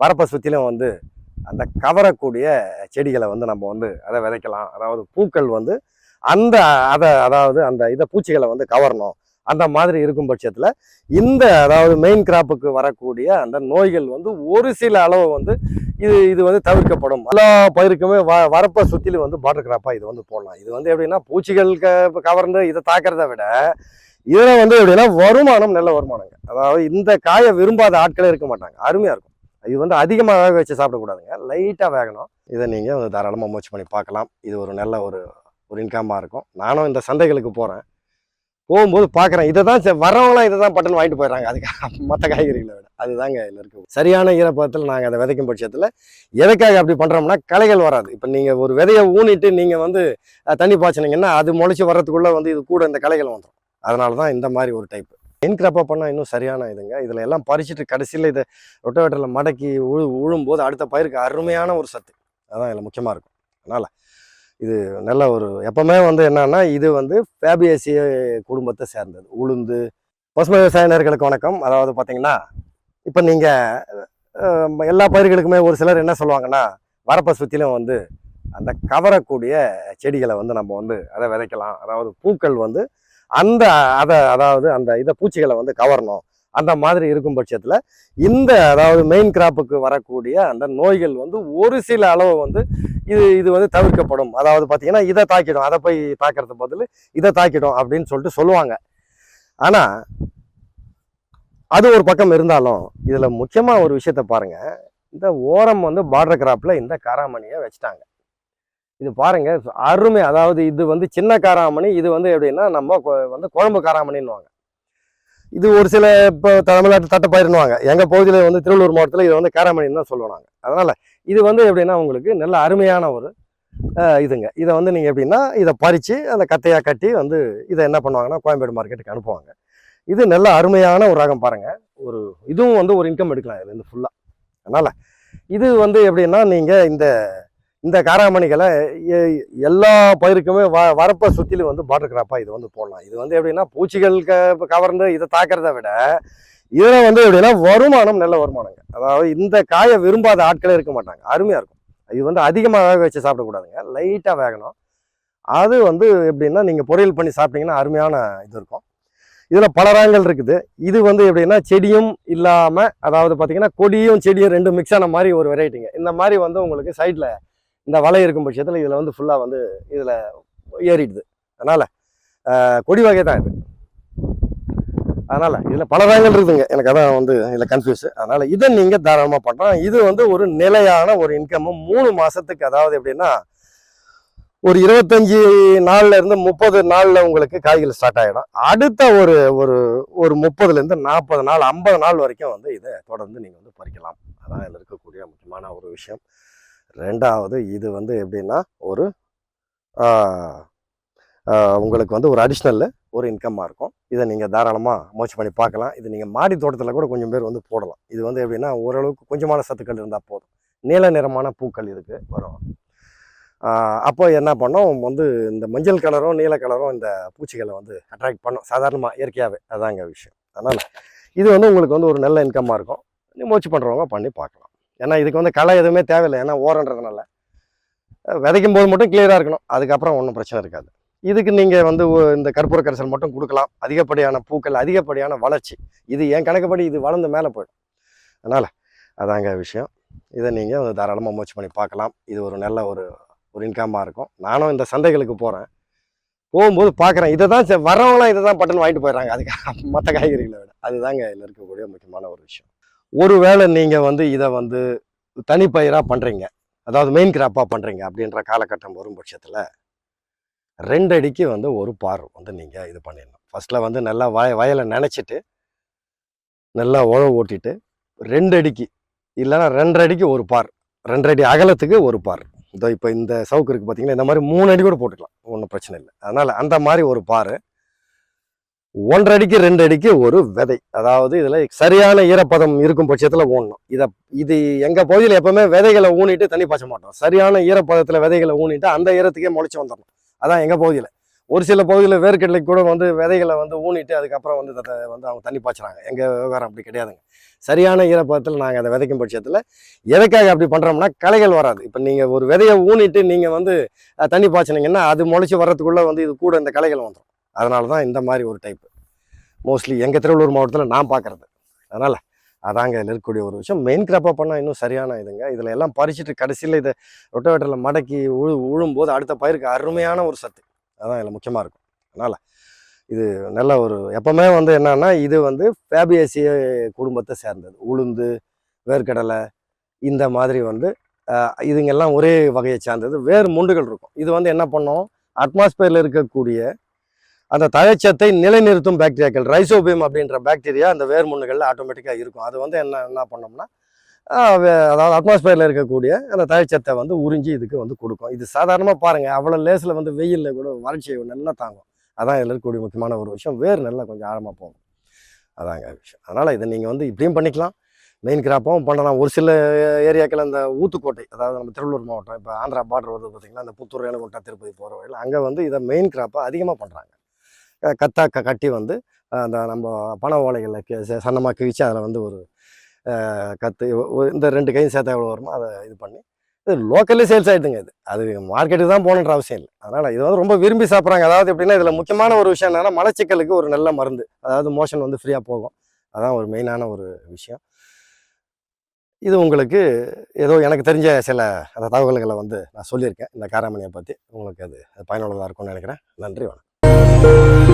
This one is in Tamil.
வரப்பை சுற்றிலும் வந்து அந்த கவரக்கூடிய செடிகளை வந்து நம்ம வந்து அதை விதைக்கலாம். அதாவது பூக்கள் வந்து அந்த அதை அதாவது அந்த இதை பூச்சிகளை வந்து கவரணும். அந்த மாதிரி இருக்கும் பட்சத்தில் இந்த அதாவது மெயின் கிராப்புக்கு வரக்கூடிய அந்த நோய்கள் வந்து ஒரு சில அளவு வந்து இது இது வந்து தவிர்க்கப்படும். எல்லா பயிருக்குமே வ வரப்பை சுற்றிலும் வந்து பாட்டர் கிராப்பாக இது வந்து போடலாம். இது வந்து எப்படின்னா பூச்சிகள் க கவர்ந்து இதை தாக்கிறத விட இதில் வந்து எப்படின்னா வருமானம் நல்ல வருமானங்க. அதாவது இந்த காயை விரும்பாத ஆட்களே இருக்க மாட்டாங்க. அருமையாக இருக்கும். இது வந்து அதிகமாக வேக வச்சு சாப்பிடக்கூடாதுங்க. லைட்டாக வேகணும். இதை நீங்கள் தாராளமாக முயற்சி பண்ணி பார்க்கலாம். இது ஒரு நல்ல ஒரு ஒரு இன்கமாக இருக்கும். நானும் இந்த சந்தைகளுக்கு போகிறேன் போகும்போது பார்க்குறேன். இதை தான் வரவங்களாம் வர்றவங்களாம் இதை தான் பட்டன் வாங்கிட்டு போயிடுறாங்க. அதுக்கு மற்ற காய்கறிகளை விட. அதுதாங்க இதில் இருக்கும் சரியான ஈரப்பதத்தில் நாங்கள் அதை விதைக்கும் பட்சத்தில் எதுக்காக அப்படி பண்ணுறோம்னா களைகள் வராது. இப்போ நீங்கள் ஒரு விதையை ஊனிட்டு நீங்கள் வந்து தண்ணி பாய்ச்சினீங்கன்னா அது முளைச்சி வர்றதுக்குள்ளே வந்து இது கூட இந்த களைகள் வந்துடும் அதனால தான் இந்த மாதிரி ஒரு டைப்பு டைப் கிராப்பாக பண்ணால் இன்னும் சரியான இதுங்க. இதில் எல்லாம் பறிச்சுட்டு கடைசியில் இதை ரொட்டவேட்டரில் மடக்கி உழு உழும்போது அடுத்த பயிருக்கு அருமையான ஒரு சத்து. அதான் இதில் முக்கியமாக இருக்கும். அதனால் இது நல்ல ஒரு எப்பவுமே வந்து என்னன்னா இது வந்து ஃபேபியசி குடும்பத்தை சேர்ந்தது. உளுந்து பசுமை விவசாயினர்களுக்கு வணக்கம். அதாவது பார்த்தீங்கன்னா இப்போ நீங்கள் எல்லா பயிர்களுக்குமே ஒரு சிலர் என்ன சொல்லுவாங்கன்னா வரப்பை சுற்றிலும் வந்து அந்த கவரக்கூடிய செடிகளை வந்து நம்ம வந்து அதை விதைக்கலாம். அதாவது பூக்கள் வந்து அந்த அதை அதாவது அந்த இதை பூச்சிகளை வந்து கவரணும். அந்த மாதிரி இருக்கும் பட்சத்தில் இந்த அதாவது மெயின் கிராப்புக்கு வரக்கூடிய அந்த நோய்கள் வந்து ஒரு சில அளவு வந்து இது இது வந்து தவிர்க்கப்படும். அதாவது பார்த்தீங்கன்னா இதை தாக்கிடும். அதை போய் தாக்கிறதுக்கு பதில் இதை தாக்கிடும் அப்படின்னு சொல்லிட்டு சொல்லுவாங்க. ஆனால் அது ஒரு பக்கம் இருந்தாலும் இதில் முக்கியமாக ஒரு விஷயத்த பாருங்கள் இந்த ஓரம் வந்து பார்டர் கிராப்பில் இந்த காராமணியை வச்சுட்டாங்க. இது பாருங்க அருமை. அதாவது இது வந்து சின்ன காராமணி இது வந்து எப்படின்னா நம்ம கொ- வந்து குழம்பு காராமணின்னுவாங்க. இது ஒரு சில இப்போ தமிழ்நாட்டு தட்டைப்பயிருன்னுவாங்க எங்கள் பகுதியில் வந்து திருவள்ளூர் மாவட்டத்தில் இதை வந்து காராமணின்னு தான் சொல்லுவாங்க. அதனால் இது வந்து எப்படின்னா உங்களுக்கு நல்ல அருமையான ஒரு இதுங்க. இதை வந்து நீங்கள் எப்படின்னா இதை பறித்து அந்த கத்தையாக கட்டி வந்து இதை என்ன பண்ணுவாங்கன்னா கோயம்பேடு மார்க்கெட்டுக்கு அனுப்புவாங்க. இது நல்ல அருமையான ஒரு ரகம் பாருங்கள் ஒரு இதுவும் வந்து ஒரு இன்கம் எடுக்கலாம் இதுலேருந்து ஃபுல்லாக அதனால் இது வந்து எப்படின்னா நீங்கள் இந்த இந்த காராமணிகளை எல்லா பயிருக்குமே வ வரப்பை சுற்றிலும் வந்து பார்டர் கிராப்பாக இது வந்து போடலாம். இது வந்து எப்படின்னா பூச்சிகள் க கவர்ந்து இதை தாக்கிறத விட இதில் வந்து எப்படின்னா வருமானம் நல்ல வருமானங்க. அதாவது இந்த காயை விரும்பாத ஆட்களே இருக்க மாட்டாங்க. அருமையாக இருக்கும். இது வந்து அதிகமாக வேக வச்சு சாப்பிடக்கூடாதுங்க. லைட்டாக வேகணும். அது வந்து எப்படின்னா நீங்கள் பொரியல் பண்ணி சாப்பிட்டீங்கன்னா அருமையான இது இருக்கும். இதில் பல ரகங்கள் இருக்குது. இது வந்து எப்படின்னா செடியும் இல்லாமல் அதாவது பார்த்தீங்கன்னா கொடியும் செடியும் ரெண்டும் மிக்ஸ் ஆன மாதிரி ஒரு வெரைட்டிங்க இந்த மாதிரி வந்து உங்களுக்கு சைடில் இந்த வலை இருக்கும் பட்சத்தில் இதில் வந்து ஃபுல்லாக வந்து இதில் ஏறிடுது. அதனால் கொடி வகை தான் இது. அதனால் இதில் பல வகைகள் இருக்குதுங்க. எனக்கு அதான் வந்து இதில் கன்ஃபியூஸ் அதனால் இதை நீங்கள் தாராளமாக பண்ணுறோம் இது வந்து ஒரு நிலையான ஒரு இன்கம் மூணு மாதத்துக்கு அதாவது எப்படின்னா ஒரு இருபத்தஞ்சி நாளில் இருந்து முப்பது நாளில் உங்களுக்கு காய்கள் ஸ்டார்ட் ஆகிடும் அடுத்த ஒரு ஒரு ஒரு முப்பதுலேருந்து நாற்பது நாள் ஐம்பது நாள் வரைக்கும் வந்து இதை தொடர்ந்து நீங்கள் வந்து பறிக்கலாம். அதான் இதில் இருக்கக்கூடிய முக்கியமான ஒரு விஷயம். ரெண்டாவது இது வந்து எப்படின்னா ஒரு உங்களுக்கு வந்து ஒரு அடிஷ்னல் ஒரு இன்கம்மாக இருக்கும். இதை நீங்கள் தாராளமாக முயற்சி பண்ணி பார்க்கலாம். இது நீங்கள் மாடி தோட்டத்தில் கூட கொஞ்சம் பேர் வந்து போடலாம். இது வந்து எப்படின்னா ஓரளவுக்கு கொஞ்சமான சத்துக்கள் இருந்தால் போதும். நீல நிறமான பூக்கள் இதுக்கு வரும். அப்போ என்ன பண்ணோம்? வந்து இந்த மஞ்சள் கலரும் நீல கலரும் இந்த பூச்சிகளை வந்து அட்ராக்ட் பண்ணும். சாதாரணமாக இயற்கையாகவே அதாங்க விஷயம். அதனால் இது வந்து உங்களுக்கு வந்து ஒரு நல்ல இன்கம்மாக இருக்கும். நீ முயற்சி பண்ணுறவங்க பண்ணி பார்க்கலாம். ஏன்னா இதுக்கு வந்து களை எதுவுமே தேவையில்லை. ஏன்னா ஓரன்றதுனால. விதைக்கும் போது மட்டும் கிளியராக இருக்கணும். அதுக்கப்புறம் ஒன்றும் பிரச்சனை இருக்காது. இதுக்கு நீங்கள் வந்து இந்த கற்பூர கரைசல் மட்டும் கொடுக்கலாம். அதிகப்படியான பூக்கள் அதிகப்படியான வளர்ச்சி. இது என் கணக்குப்படி இது வளர்ந்து மேலே போயிடும். அதனால் அதாங்க விஷயம். இதை நீங்கள் தாராளமாக முயற்சி பண்ணி பார்க்கலாம். இது ஒரு நல்ல ஒரு ஒரு இன்கமாக இருக்கும். நானும் இந்த சந்தைகளுக்கு போகிறேன் போகும்போது பார்க்குறேன். இதை தான் வரவங்களாம் வர்றவங்களாம் இதை தான் பட்டுன்னு வாங்கிட்டு போயிடுறாங்க. அதுக்கு மற்ற காய்கறிகளை விட. அதுதாங்க இதில் இருக்கக்கூடிய முக்கியமான ஒரு விஷயம். ஒருவேளை நீங்கள் வந்து இதை வந்து தனிப்பயிராக பண்ணுறீங்க அதாவது மெயின் கிராப்பாக பண்ணுறீங்க அப்படின்ற காலகட்டம் வரும் பட்சத்தில் ரெண்டு அடிக்கு வந்து ஒரு பார் வந்து நீங்கள் இது பண்ணிடணும். ஃபர்ஸ்ட்டில் வந்து நல்லா வய வயலை நினச்சிட்டு நல்லா உழவு ஓட்டிட்டு ரெண்டு அடிக்கு இல்லைன்னா ரெண்டரை அடிக்கு ஒரு பார் ரெண்டரை அடி அகலத்துக்கு ஒரு பார். இதோ இப்போ இந்த சவுக்கு இருக்குது பார்த்தீங்கன்னா இந்த மாதிரி மூணு அடி கூட போட்டுக்கலாம். ஒன்றும் பிரச்சனை இல்லை. அதனால் அந்த மாதிரி ஒரு பார் ஒன்றடிக்கு ரெண்டு அடிக்கு ஒரு விதை. அதாவது இதில் சரியான ஈரப்பதம் இருக்கும் பட்சத்தில் ஊனணும் இதை இது எங்கள் பகுதியில் எப்போவுமே விதைகளை ஊனிட்டு தண்ணி பாய்ச்ச மாட்டோம். சரியான ஈரப்பதத்தில் விதைகளை ஊனிட்டு அந்த ஈரத்துக்கே முளைச்சி வந்துடணும் அதான் எங்கள் பகுதியில். ஒரு சில பகுதியில் வேர்க்கடலைக்கு கூட வந்து விதைகளை வந்து ஊனிட்டு அதுக்கப்புறம் வந்து அதை வந்து அவங்க தண்ணி பாய்ச்சுறாங்க. எங்கள் விவகாரம் அப்படி கிடையாதுங்க. சரியான ஈரப்பதத்தில் நாங்கள் அதை விதைக்கும் பட்சத்தில் எதுக்காக அப்படி பண்ணுறோம்னா களைகள் வராது. இப்போ நீங்கள் ஒரு விதையை ஊனிட்டு நீங்கள் வந்து தண்ணி பாய்ச்சினீங்கன்னா அது முளைச்சி வர்றதுக்குள்ளே வந்து இது கூட இந்த களைகள் வந்துடும் அதனால தான் இந்த மாதிரி ஒரு டைப்பு மோஸ்ட்லி எங்கள் திருவள்ளூர் மாவட்டத்தில் நான் பார்க்குறது அதனால் அதாங்க இதில் இருக்கக்கூடிய ஒரு விஷயம். மெயின் கிராப்பாக பண்ணால் இன்னும் சரியான இதுங்க. இதில் எல்லாம் பறிச்சுட்டு கடைசியில் இதை ரொட்டவேட்டரில் மடக்கி உழு உழும்போது அடுத்த பயிருக்கு அருமையான ஒரு சத்து. அதான் இதில் முக்கியமாக இருக்கும். அதனால் இது நல்ல ஒரு எப்பவுமே வந்து என்னன்னா இது வந்து ஃபேபியேசிய குடும்பத்தை சேர்ந்தது. உளுந்து வேர்க்கடலை இந்த மாதிரி வந்து இதுங்கெல்லாம் ஒரே வகையை சார்ந்தது. வேறு முண்டுகள் இருக்கும். இது வந்து என்ன பண்ணோம்? அட்மாஸ்பியரில் இருக்கக்கூடிய அந்த தழைச்சத்தை நிலைநிறுத்தும் பாக்டீரியாக்கள் ரைசோபியம் அப்படின்ற பாக்டீரியா அந்த வேர் முன்னுகளில் ஆட்டோமேட்டிக்காக இருக்கும். அது வந்து என்ன என்ன பண்ணோம்னா அதாவது அட்மாஸ்பியரில் இருக்கக்கூடிய அந்த தழைச்சத்தை வந்து உறிஞ்சி இதுக்கு வந்து கொடுக்கும். இது சாதாரணமாக பாருங்கள் அவ்வளோ லேசில் வந்து வெயிலில் கூட வறட்சியை நல்லா தாங்கும். அதான் இதில் இருக்கக்கூடிய முக்கியமான ஒரு விஷயம். வேர் நல்லா கொஞ்சம் ஆழமாக போகும். அதாங்க விஷயம். அதனால் இதை நீங்கள் வந்து இப்படியும் பண்ணிக்கலாம். மெயின் கிராப்பும் பண்ணலாம். ஒரு சில ஏரியாக்கள் அந்த ஊத்துக்கோட்டை அதாவது நம்ம திருவள்ளூர் மாவட்டம் இப்போ ஆந்திரா பார்டர் வருது பார்த்தீங்கன்னா அந்த புத்தூர் ரேணுகுண்டா திருப்பதி போகிற வழியில் அங்கே வந்து இதை மெயின் கிராப்பாக அதிகமாக பண்ணுறாங்க கத்தாக க கட்டி வந்து அந்த நம்ம பண ஓலைகளில் சன்னமாக கிழிச்சு அதில் வந்து ஒரு கத்து இந்த ரெண்டு கையும் சேர்த்தா எவ்வளோ வருமோ அதை இது பண்ணி இது லோக்கல்லே சேல்ஸ் ஆகிடுதுங்க இது. அது மார்க்கெட்டுக்கு தான் போகணுன்ற அவசியம் இல்லை. அதனால் இது வந்து ரொம்ப விரும்பி சாப்பிட்றாங்க. அதாவது எப்படின்னா இதில் முக்கியமான ஒரு விஷயம் என்னன்னா மலச்சிக்கலுக்கு ஒரு நல்ல மருந்து. அதாவது மோஷன் வந்து ஃப்ரீயாக போகும். அதான் ஒரு மெயினான ஒரு விஷயம். இது உங்களுக்கு ஏதோ எனக்கு தெரிஞ்ச சில அந்த தகவல்களை வந்து நான் சொல்லியிருக்கேன். இந்த காராமணியை பற்றி உங்களுக்கு அது பயனுள்ளதாக இருக்கும்னு நினைக்கிறேன். நன்றி வணக்கம்.